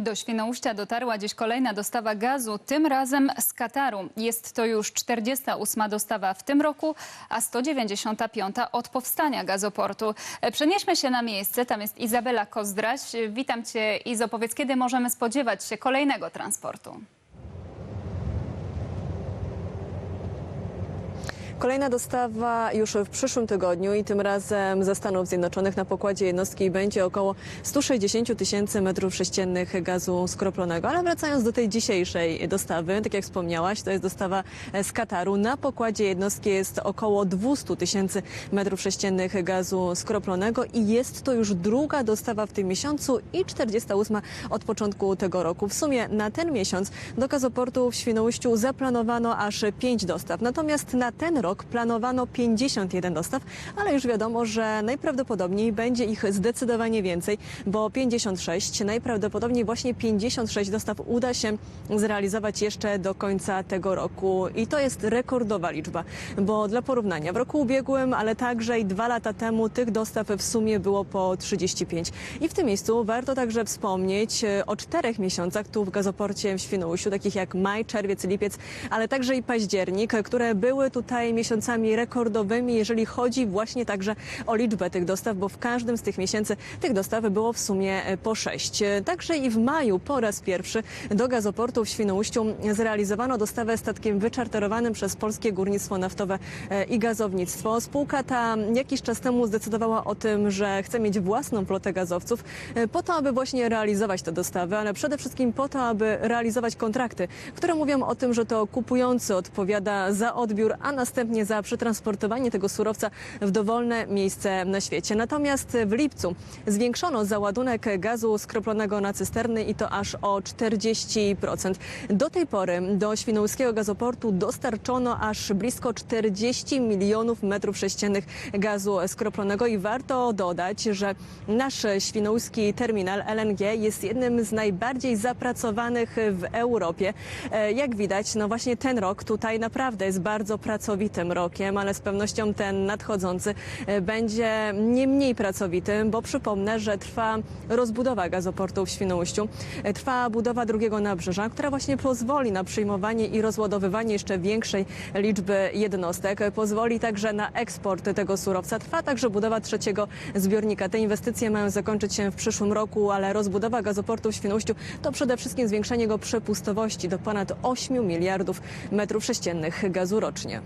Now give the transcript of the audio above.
Do Świnoujścia dotarła dziś kolejna dostawa gazu, tym razem z Kataru. Jest to już 48 dostawa w tym roku, a 195 od powstania gazoportu. Przenieśmy się na miejsce, tam jest Izabela Kozdraś. Witam Cię Izo, powiedz kiedy możemy spodziewać się kolejnego transportu? Kolejna dostawa już w przyszłym tygodniu i tym razem ze Stanów Zjednoczonych na pokładzie jednostki będzie około 160 tysięcy metrów sześciennych gazu skroplonego. Ale wracając do tej dzisiejszej dostawy, tak jak wspomniałaś, to jest dostawa z Kataru. Na pokładzie jednostki jest około 200 tysięcy metrów sześciennych gazu skroplonego i jest to już druga dostawa w tym miesiącu i 48 od początku tego roku. W sumie na ten miesiąc do gazoportu w Świnoujściu zaplanowano aż 5 dostaw. Natomiast na ten rok planowano 51 dostaw, ale już wiadomo, że najprawdopodobniej będzie ich zdecydowanie więcej, bo 56, najprawdopodobniej właśnie 56 dostaw uda się zrealizować jeszcze do końca tego roku. I to jest rekordowa liczba, bo dla porównania w roku ubiegłym, ale także i dwa lata temu tych dostaw w sumie było po 35. I w tym miejscu warto także wspomnieć e, o czterech miesiącach tu w gazoporcie w Świnoujściu, takich jak maj, czerwiec, lipiec, ale także i październik, które były tutaj miesiącami rekordowymi, jeżeli chodzi właśnie także o liczbę tych dostaw, bo w każdym z tych miesięcy tych dostaw było w sumie e, po sześć. Także i w maju po raz pierwszy do gazoportu w Świnoujściu zrealizowano dostawę statkiem wyczarterowanym przez Polskie Górnictwo Naftowe e, i Gazownictwo. Spółka ta jakiś czas temu zdecydowała o tym, że chce mieć własną flotę gazowców e, po to, aby właśnie realizować te dostawy, ale przede wszystkim po to, aby realizować kontrakty, które mówią o tym, że to kupujący odpowiada za odbiór, a następnie za przetransportowanie tego surowca w dowolne miejsce na świecie. Natomiast w lipcu zwiększono załadunek gazu skroplonego na cysterny i to aż o 40%. Do tej pory do świnoujskiego gazoportu dostarczono aż blisko 40 milionów metrów sześciennych gazu skroplonego i warto dodać, że nasz świnoujski terminal LNG jest jednym z najbardziej zapracowanych w Europie. E, Jak widać, no właśnie ten rok tutaj naprawdę jest bardzo pracowitym rokiem, ale z pewnością ten nadchodzący e, będzie nie mniej pracowitym, bo przypomnę, że trwa rozbudowa gazoportu w Świnoujściu. E, Trwa budowa drugiego nabrzeża, która właśnie pozwoli na przyjmowanie i rozładowywanie jeszcze większej liczby jednostek. E, Pozwoli także na eksport tego surowca. Trwa także budowa trzeciego zbiornika. Te inwestycje mają zakończyć się w przyszłym roku, ale rozbudowa gazoportu w Świnoujściu to przede wszystkim zwiększenie jego przepustowości do ponad 8 miliardów metrów sześciennych gazu rocznie.